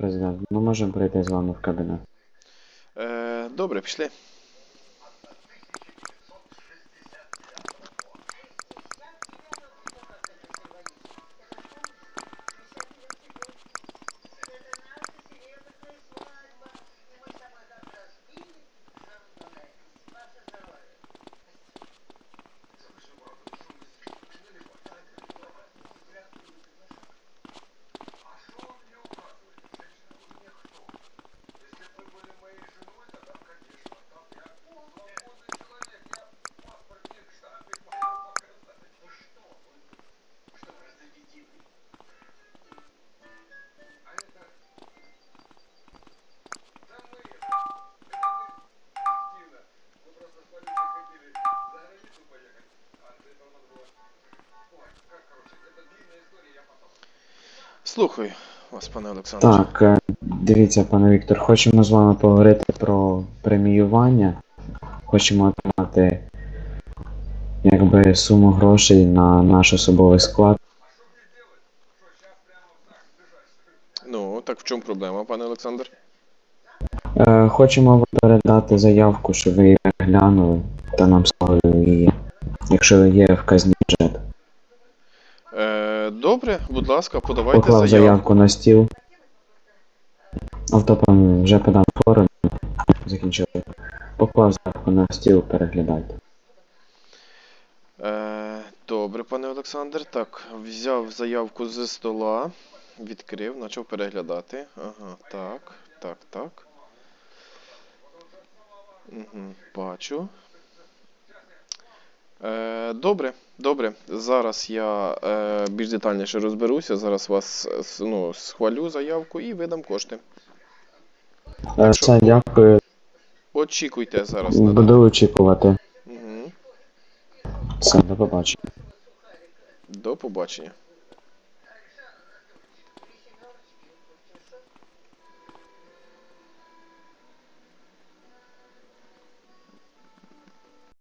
президент, ми можемо прийти з вами в кабінет. Е, добре, пішли. Слухаю вас, пане Олександр. Так, е, дивіться, пане Віктор, хочемо з вами поговорити про преміювання. Хочемо отримати якби суму грошей на наш особовий склад. Ну, так в чому проблема, пане Олександр? Е, Хочемо передати заявку, щоб ви її глянули та нам ставили її, якщо є вказні бюджет. Добре, будь ласка, подавайте Поклав заявку. заявку на стіл. Автопом вже подав форум. Закінчили. Поклав заявку на стіл, переглядайте. Е, добре, пане Олександр. Так, взяв заявку зі стола, відкрив, почав переглядати. Ага, так, так, так. Угу, бачу. Е, добре, добре. Зараз я е, більш детальніше розберуся. Зараз вас ну, схвалю заявку і видам кошти. Е, Все, дякую. Очікуйте зараз на Буду очікувати. Угу. Все, до побачення. До побачення.